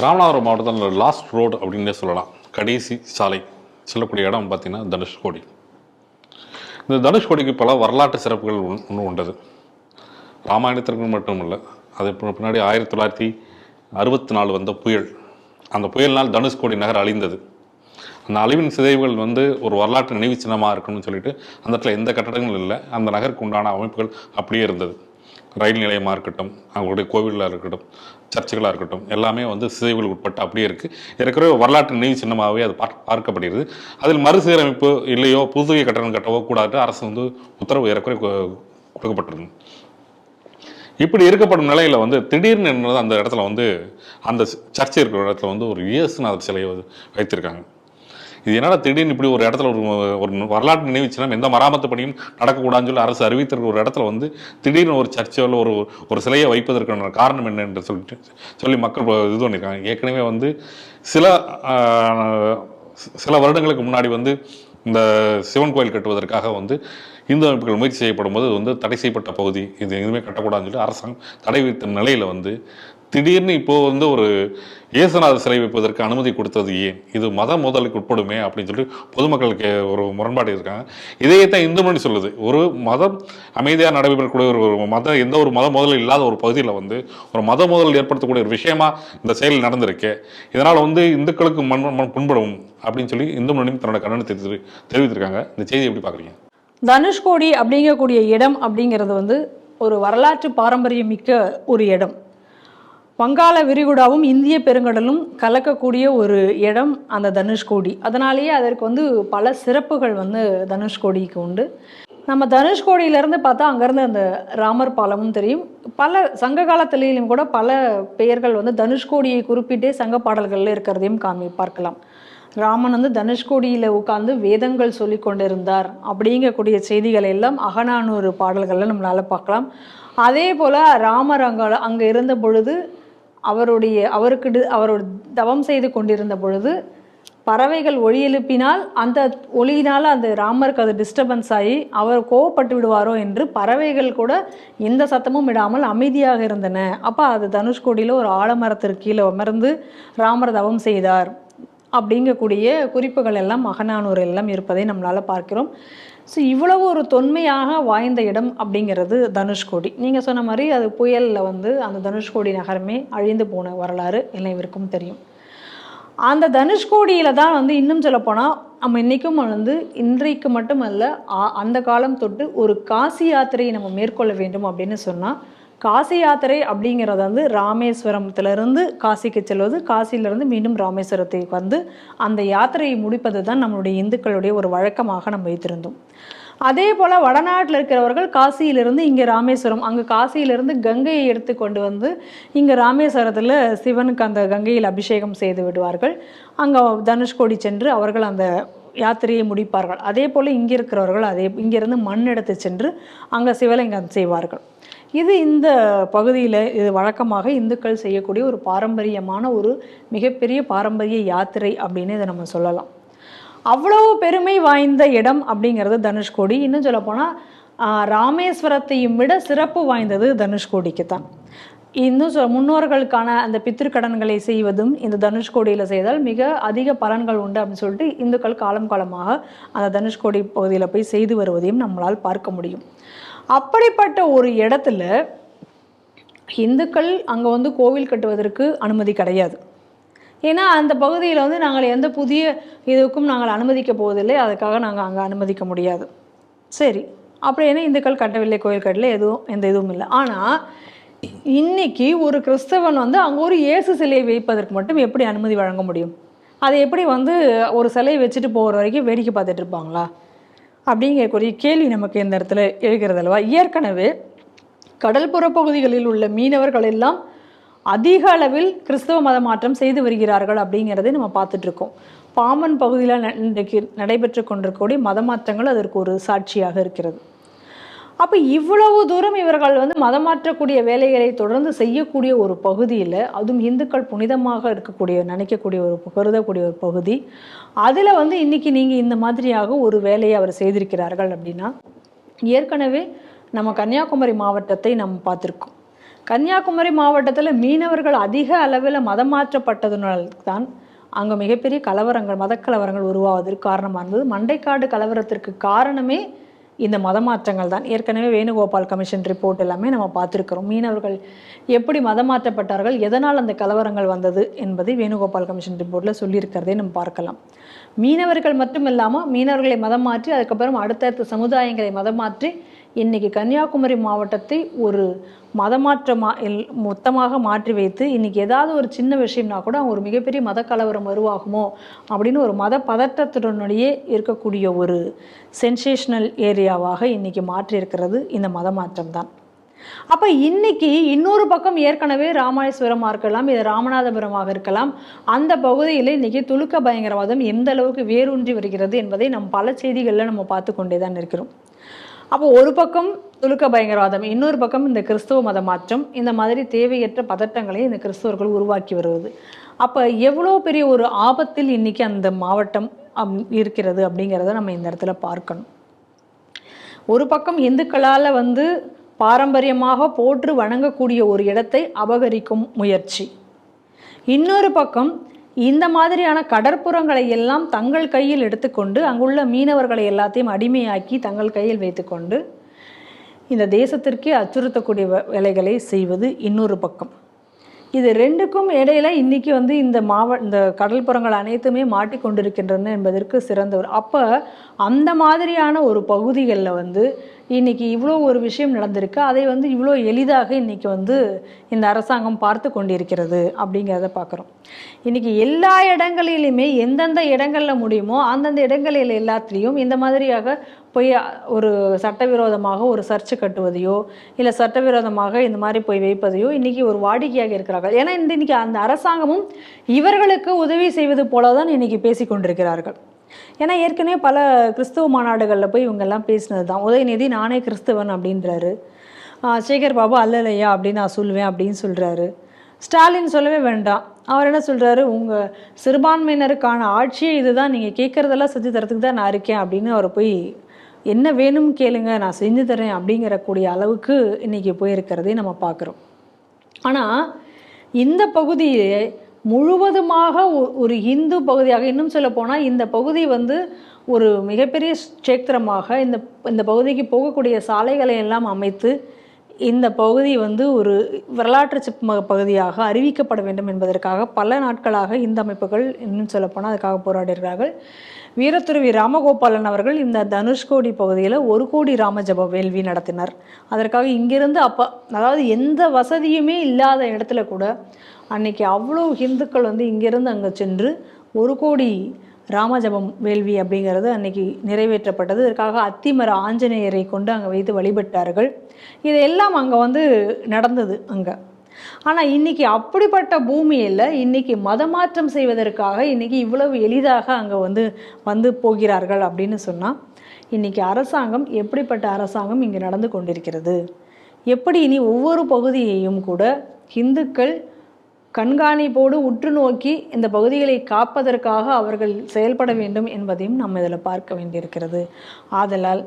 ராமநாதபுரம் மாவட்டத்தில் last road அப்படின்னே சொல்லலாம். கடைசி சாலை. செல்லக்கூடிய இடம் பார்த்தீங்கன்னா தனுஷ்கோடி. இந்த தனுஷ்கோடிக்கு பல வரலாற்று சிறப்புகள் ஒன்- ஒன்று உண்டது. ராமாயணத்திற்கு மட்டுமல்ல அது பின்னாடி ஆயிரத்தி தொள்ளாயிரத்தி அறுபத்தி நாலு வந்த புயல். அந்த புயலினால் தனுஷ்கோடி நகர் அழிந்தது. அந்த அழிவின் சிதைவுகள் வந்து ஒரு வரலாற்று நினைவு சின்னமாக இருக்கணும்னு சொல்லிட்டு அந்த இடத்துல எந்த கட்டடங்களும் இல்லை. அந்த நகருக்கு உண்டான அமைப்புகள் அப்படியே இருந்தது. ரயில் நிலையமாக இருக்கட்டும் அவங்களுடைய கோவிலாக இருக்கட்டும் சர்ச்சுகளாக இருக்கட்டும் எல்லாமே வந்து சிதைவுகள் உட்பட்டு அப்படியே இருக்குது ஏற்கனவே வரலாற்று நினைவு சின்னமாகவே அது பார்க்க பார்க்கப்படுகிறது. அதில் மறுசீரமைப்பு இல்லையோ புதுகை கட்டணம் கட்டவோ கூடாது அரசு வந்து உத்தரவு ஏற்கனவே கொ- கொடுக்கப்பட்டிருந்தது. இப்படி இருக்கப்படும் நிலையில் வந்து திடீர்னு என்னது அந்த இடத்துல வந்து அந்த சர்ச்சை இருக்கிற இடத்துல வந்து ஒரு இயேசுநாதர் சிலையை வந்து வைத்திருக்காங்க. இது என்னடா திடீர்னு இப்படி ஒரு இடத்துல ஒரு ஒரு வரலாற்று நினைவு சின்னம் எந்த மராமத்து பணியும் நடக்கக்கூடாதுன்னு சொல்லி அரசு அறிவித்திருக்க ஒரு இடத்துல வந்து திடீர்னு ஒரு சர்ச்சோ இல்லை ஒரு ஒரு சிலையை வைப்பதற்கான காரணம் என்ன என்று சொல்லிட்டு சொல்லி மக்கள் இது பண்ணியிருக்காங்க ஏற்கனவே வந்து சில சில வருடங்களுக்கு முன்னாடி வந்து இந்த சிவன் கோயில் கட்டுவதற்காக வந்து இந்து அமைப்புகள் முயற்சி செய்யப்படும் போது வந்து தடை செய்யப்பட்ட பகுதி. இது எதுவுமே கட்டக்கூடாதுன்னு சொல்லி அரசாங்கம் தடை விதித்த நிலையில் வந்து திடீர்னு இப்போது வந்து ஒரு இயேசுநாதர் சிலை வைப்பதற்கு அனுமதி கொடுத்தது ஏன்? இது மத மோதலுக்கு உட்படுமே அப்படின்னு சொல்லி பொதுமக்களுக்கு ஒரு முரண்பாடு இருக்காங்க. இதையே தான் இந்து மணி சொல்லுது. ஒரு மதம் அமைதியாக நடைபெறக்கூடிய ஒரு ஒரு மத எந்த ஒரு மத மோதலும் இல்லாத ஒரு பகுதியில் வந்து ஒரு மத மோதல் ஏற்படுத்தக்கூடிய ஒரு விஷயமா இந்த செயல் நடந்திருக்கு. இதனால் வந்து இந்துக்களுக்கு மண் மண் புண்படும் அப்படின்னு சொல்லி இந்து மணியும் தன்னோட கண்டனத்தை தெரிவி- தெரிவித்திருக்காங்க. இந்த செய்தி எப்படி பார்க்குறீங்க? தனுஷ்கோடி அப்படிங்கக்கூடிய இடம் அப்படிங்கிறது வந்து ஒரு வரலாற்று பாரம்பரியம் மிக்க ஒரு இடம். வங்காள விரிகுடாவும் இந்திய பெருங்கடலும் கலக்கக்கூடிய ஒரு இடம் அந்த தனுஷ்கோடி அதனாலேயே அதற்கு வந்து பல சிறப்புகள் வந்து தனுஷ்கோடிக்கு உண்டு. நம்ம தனுஷ்கோடியிலேருந்து பார்த்தா அங்கேருந்து அந்த ராமர் பாலமும் தெரியும். பல சங்க காலத்திலேயும் கூட பல பெயர்கள் வந்து தனுஷ்கோடியை குறிப்பிட்டே சங்க பாடல்களில் இருக்கிறதையும் காமி பார்க்கலாம். ராமன் வந்து தனுஷ்கோடியில் உட்கார்ந்து வேதங்கள் சொல்லி கொண்டிருந்தார் அப்படிங்கக்கூடிய செய்திகளை எல்லாம் அகநானூறு பாடல்களில் நம்மளால் பார்க்கலாம். அதே போல் ராமர் அங்கே அங்கே இருந்த பொழுது அவருடைய அவருக்கு அவரோட தவம் செய்து கொண்டிருந்த பொழுது பறவைகள் ஒளி எழுப்பினால் அந்த ஒளியினால் அந்த ராமருக்கு அது டிஸ்டர்பன்ஸ் ஆகி அவர் கோவப்பட்டு விடுவாரோ என்று பறவைகள் கூட எந்த சத்தமும் விடாமல் அமைதியாக இருந்தன. அப்போ அது தனுஷ்கோடியில் ஒரு ஆலமரத்திற்கு கீழே அமர்ந்து ராமர் தவம் செய்தார். அப்படிங்கக்கூடிய குறிப்புகள் எல்லாம் மகனானூர் எல்லாம் இருப்பதை நம்மளால் பார்க்கிறோம். ஸோ இவ்வளவு ஒரு தொன்மையாக வாய்ந்த இடம் அப்படிங்கிறது தனுஷ்கோடி நீங்கள் சொன்ன மாதிரி அது புயலில் வந்து அந்த தனுஷ்கோடி நகரமே அழிந்து போன வரலாறு அனைவருக்கும் தெரியும். அந்த தனுஷ்கோடியில் தான் வந்து இன்னும் சொல்லப்போனால் நம்ம இன்றைக்கும் வந்து இன்றைக்கு மட்டுமல்ல அந்த காலம் தொட்டு ஒரு காசி யாத்திரையை நம்ம மேற்கொள்ள வேண்டும் அப்படின்னு சொன்னால் காசி யாத்திரை அப்படிங்கிறது வந்து ராமேஸ்வரத்திலிருந்து காசிக்கு செல்வது காசியிலிருந்து மீண்டும் ராமேஸ்வரத்துக்கு வந்து அந்த யாத்திரையை முடிப்பது தான் நம்மளுடைய இந்துக்களுடைய ஒரு வழக்கமாக நம்ம வைத்திருந்தோம். அதே போல் வடநாட்டில் இருக்கிறவர்கள் காசியிலிருந்து இங்கே ராமேஸ்வரம் அங்கே காசியிலிருந்து கங்கையை எடுத்து கொண்டு வந்து இங்கே ராமேஸ்வரத்தில் சிவனுக்கு அந்த கங்கையில் அபிஷேகம் செய்து விடுவார்கள். அங்கே தனுஷ்கோடி சென்று அவர்கள் அந்த யாத்திரையை முடிப்பார்கள். அதே போல் இங்கே இருக்கிறவர்கள் அதே இங்கிருந்து மண் எடுத்து சென்று அங்கே சிவலிங்கம் செய்வார்கள். இது இந்த பகுதியில் இது வழக்கமாக இந்துக்கள் செய்யக்கூடிய ஒரு பாரம்பரியமான ஒரு மிகப்பெரிய பாரம்பரிய யாத்திரை அப்படின்னு இதை நம்ம சொல்லலாம். அவ்வளவு பெருமை வாய்ந்த இடம் அப்படிங்கிறது தனுஷ்கோடி. இன்னும் சொல்லப்போனால் ராமேஸ்வரத்தையும் விட சிறப்பு வாய்ந்தது தனுஷ்கோடிக்கு தான். இன்னும் சொ முன்னோர்களுக்கான அந்த பித்திருக்கடன்களை செய்வதும் இந்த தனுஷ்கோடியில் செய்தால் மிக அதிக பலன்கள் உண்டு அப்படின்னு சொல்லிட்டு இந்துக்கள் காலம் காலமாக அந்த தனுஷ்கோடி பகுதியில் போய் செய்து வருவதையும் நம்மளால் பார்க்க முடியும். அப்படிப்பட்ட ஒரு இடத்துல இந்துக்கள் அங்கே வந்து கோவில் கட்டுவதற்கு அனுமதி கிடையாது. ஏன்னா அந்த பகுதியில் வந்து நாங்கள் எந்த புதிய இதுக்கும் நாங்கள் அனுமதிக்க போவதில்லை. அதுக்காக நாங்கள் அங்கே அனுமதிக்க முடியாது. சரி. அப்படின்னு இந்துக்கள் கட்டவில்லை கோயில் கட்டல எதுவும் எந்த இதுவும் இல்லை. ஆனால் இன்னைக்கு ஒரு கிறிஸ்தவன் வந்து அங்கே ஒரு இயேசு சிலையை வைப்பதற்கு மட்டும் எப்படி அனுமதி வழங்க முடியும்? அதை எப்படி வந்து ஒரு சிலையை வச்சுட்டு போகிற வரைக்கும் வேடிக்கை பார்த்துட்டு இருப்பாங்களா? அப்படிங்கக்கூடிய கேள்வி நமக்கு இந்த இடத்துல எழுகிறது அல்லவா ஏற்கனவே கடல்புற பகுதிகளில் உள்ள மீனவர்கள் எல்லாம் அதிக அளவில் கிறிஸ்தவ மத மாற்றம் செய்து வருகிறார்கள் அப்படிங்கிறதை நம்ம பார்த்துட்ருக்கோம் பாமன் பகுதியில் இன்றைக்கு நடைபெற்று கொண்டிருக்கக்கூடிய மத மாற்றங்கள் அதற்கு ஒரு சாட்சியாக இருக்கிறது. அப்போ இவ்வளவு தூரம் இவர்கள் வந்து மதம் மாற்றக்கூடிய வேலைகளை தொடர்ந்து செய்யக்கூடிய ஒரு பகுதியில் அதுவும் இந்துக்கள் புனிதமாக இருக்கக்கூடிய நினைக்கக்கூடிய ஒரு கருதக்கூடிய ஒரு பகுதி அதில் வந்து இன்னைக்கு நீங்கள் இந்த மாதிரியாக ஒரு வேலையை அவர் செய்திருக்கிறார்கள் அப்படின்னா ஏற்கனவே நம்ம கன்னியாகுமரி மாவட்டத்தை நம்ம பார்த்துருக்கோம். கன்னியாகுமரி மாவட்டத்தில் மீனவர்கள் அதிக அளவில் மதம் மாற்றப்பட்டதுனால் தான் அங்கே மிகப்பெரிய கலவரங்கள் மதக்கலவரங்கள் உருவாவதற்கு காரணமாக இருந்தது மண்டைக்காடு கலவரத்திற்கு காரணமே இந்த மதமாற்றங்கள் தான். ஏற்கனவே வேணுகோபால் கமிஷன் ரிப்போர்ட் எல்லாமே நம்ம பார்த்துருக்கிறோம். மீனவர்கள் எப்படி மதம் மாற்றப்பட்டார்கள் எதனால் அந்த கலவரங்கள் வந்தது என்பதை வேணுகோபால் கமிஷன் ரிப்போர்ட்டில் சொல்லியிருக்கிறதே நம்ம பார்க்கலாம். மீனவர்கள் மட்டும் இல்லாமல் மீனவர்களை மதம் மாற்றி அதுக்கப்புறம் அடுத்தடுத்த சமுதாயங்களை மதம் மாற்றி இன்னைக்கு கன்னியாகுமரி மாவட்டத்தை ஒரு மதமாற்றமா எல் மொத்தமாக மாற்றி வைத்து இன்னைக்கு ஏதாவது ஒரு சின்ன விஷயம்னா கூட அவங்க ஒரு மிகப்பெரிய மத கலவரம் வருவாகுமோ அப்படின்னு ஒரு மத பதட்டத்துடனேயே இருக்கக்கூடிய ஒரு சென்சேஷனல் ஏரியாவாக இன்னைக்கு மாற்றியிருக்கிறது இந்த மதமாற்றம் தான் அப்போ இன்னைக்கு இன்னொரு பக்கம் ஏற்கனவே ராமேஸ்வரமாக இருக்கலாம் இது ராமநாதபுரமாக இருக்கலாம் அந்த பகுதியில் இன்னைக்கு துலுக்க பயங்கரவாதம் எந்த அளவுக்கு வேரூன்றி வருகிறது என்பதை நம் பல செய்திகளில் நம்ம பார்த்து கொண்டே தான் இருக்கிறோம். அப்போ ஒரு பக்கம் துலுக்க பயங்கரவாதம் இன்னொரு பக்கம் இந்த கிறிஸ்துவ மத மாற்றம். இந்த மாதிரி தேவையற்ற பதட்டங்களை இந்த கிறிஸ்தவர்கள் உருவாக்கி வருவது. அப்போ எவ்வளோ பெரிய ஒரு ஆபத்தில் இன்னைக்கு அந்த மாவட்டம் அம், இருக்கிறது அப்படிங்கிறத நம்ம இந்த இடத்துல பார்க்கணும். ஒரு பக்கம் இந்துக்களால் வந்து பாரம்பரியமாக போற்று வணங்கக்கூடிய ஒரு இடத்தை அபகரிக்கும் முயற்சி. இன்னொரு பக்கம் இந்த மாதிரியான கடற்புறங்களை எல்லாம் தங்கள் கையில் எடுத்துக்கொண்டு அங்குள்ள மீனவர்களை எல்லாத்தையும் அடிமையாக்கி தங்கள் கையில் வைத்துக்கொண்டு இந்த தேசத்திற்கே அச்சுறுத்தக்கூடிய வேலைகளை செய்வது இன்னொரு பக்கம். இது ரெண்டுக்கும் இடையில இன்னைக்கு வந்து இந்த மாவ இந்த கடல்புறங்கள் அனைத்துமே மாட்டிக்கொண்டிருக்கின்றன என்பதற்கு சிறந்தவர். அப்போ அந்த மாதிரியான ஒரு பகுதிகளில் வந்து இன்னைக்கு இவ்வளோ ஒரு விஷயம் நடந்திருக்கு. அதை வந்து இவ்வளோ எளிதாக இன்னைக்கு வந்து இந்த அரசாங்கம் பார்த்து கொண்டிருக்கிறது அப்படிங்கிறத பார்க்குறோம் இன்னைக்கு எல்லா இடங்களிலுமே எந்தெந்த இடங்களில் முடியுமோ அந்தந்த இடங்களில் எல்லாத்துலேயும் இந்த மாதிரியாக போய் ஒரு சட்டவிரோதமாக ஒரு சர்ச்சு கட்டுவதையோ இல்லை சட்டவிரோதமாக இந்த மாதிரி போய் வைப்பதையோ இன்றைக்கி ஒரு வாடிக்கையாக இருக்கிறார்கள். ஏன்னா இந்த இன்றைக்கி அந்த அரசாங்கமும் இவர்களுக்கு உதவி செய்வது போல தான் இன்றைக்கி பேசிக் கொண்டிருக்கிறார்கள். ஏன்னா ஏற்கனவே பல கிறிஸ்துவ மாநாடுகளில் போய் இவங்கெல்லாம் பேசினது தான் உதயநிதி நானே கிறிஸ்தவன் அப்படின்றாரு. சேகர் பாபு அல்லலையா அப்படின்னு நான் சொல்லுவேன் அப்படின்னு சொல்கிறாரு ஸ்டாலின் சொல்லவே வேண்டாம். அவர் என்ன சொல்கிறாரு உங்கள் சிறுபான்மையினருக்கான ஆட்சியை இதுதான். நீங்கள் கேட்குறதெல்லாம் செஞ்சு தரத்துக்கு தான் நான் இருக்கேன் அப்படின்னு அவர் போய் என்ன வேணும் கேளுங்க நான் செஞ்சு தரேன் அப்படிங்கிற கூடிய அளவுக்கு இன்றைக்கி போயிருக்கிறதே நம்ம பார்க்குறோம். ஆனால் இந்த பகுதியை முழுவதுமாக ஒரு இந்து பகுதியாக இன்னும் சொல்ல போனால் இந்த பகுதி வந்து ஒரு மிகப்பெரிய சேத்திரமாக இந்த இந்த பகுதிக்கு போகக்கூடிய சாலைகளை எல்லாம் அமைத்து இந்த பகுதி வந்து ஒரு வரலாற்று சிற்ப பகுதியாக அறிவிக்கப்பட வேண்டும் என்பதற்காக பல நாட்களாக இந்த அமைப்புகள் இன்னும் சொல்லப்போனால் அதுக்காக போராடுகிறார்கள் வீரத்துறவி ராமகோபாலன் அவர்கள் இந்த தனுஷ்கோடி பகுதியில் ஒரு கோடி ராமஜப வேள்வி நடத்தினார். அதற்காக இங்கிருந்து அப்போ அதாவது எந்த வசதியுமே இல்லாத இடத்துல கூட அன்னைக்கு அவ்வளோ இந்துக்கள் வந்து இங்கிருந்து அங்கே சென்று ஒரு கோடி ராமஜபம் வேள்வி அப்படிங்கிறது அன்னைக்கு நிறைவேற்றப்பட்டது. இதற்காக அத்திமர ஆஞ்சநேயரை கொண்டு அங்கே வைத்து வழிபட்டார்கள். இதெல்லாம் அங்கே வந்து நடந்தது அங்கே. ஆனால் இன்னைக்கு அப்படிப்பட்ட பூமியில் இன்னைக்கு மதமாற்றம் செய்வதற்காக இன்னைக்கு இவ்வளவு எளிதாக அங்கே வந்து வந்து போகிறார்கள் அப்படின்னு சொன்னால் இன்னைக்கு அரசாங்கம் எப்படிப்பட்ட அரசாங்கம் இங்கே நடந்து கொண்டிருக்கிறது? எப்படி இனி ஒவ்வொரு பகுதியையும் கூட இந்துக்கள் கண்காணிப்போடு உற்று நோக்கி இந்த பகுதிகளை காப்பதற்காக அவர்கள் செயல்பட வேண்டும் என்பதையும் நம்ம இதில் பார்க்க வேண்டியிருக்கிறது. ஆதலால்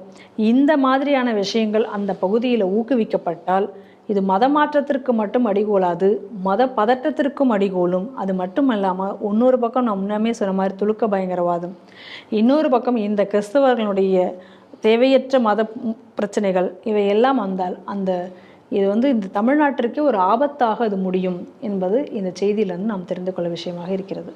இந்த மாதிரியான விஷயங்கள் அந்த பகுதியில் ஊக்குவிக்கப்பட்டால் இது மத மாற்றத்திற்கு மட்டும் அடிகோலாது மத பதட்டத்திற்கும் அடிகோலும். அது மட்டும் இல்லாமல் இன்னொரு பக்கம் நான் முன்னமே சொன்ன மாதிரி துலுக்க பயங்கரவாதம். இன்னொரு பக்கம் இந்த கிறிஸ்தவர்களுடைய தேவையற்ற மத பிரச்சனைகள் இவை எல்லாம் வந்தால் அந்த இது வந்து இந்த தமிழ்நாட்டிற்கே ஒரு ஆபத்தாக அது முடியும் என்பது இந்த செய்தியிலிருந்து நாம் தெரிந்து கொள்ள விஷயமாக இருக்கிறது.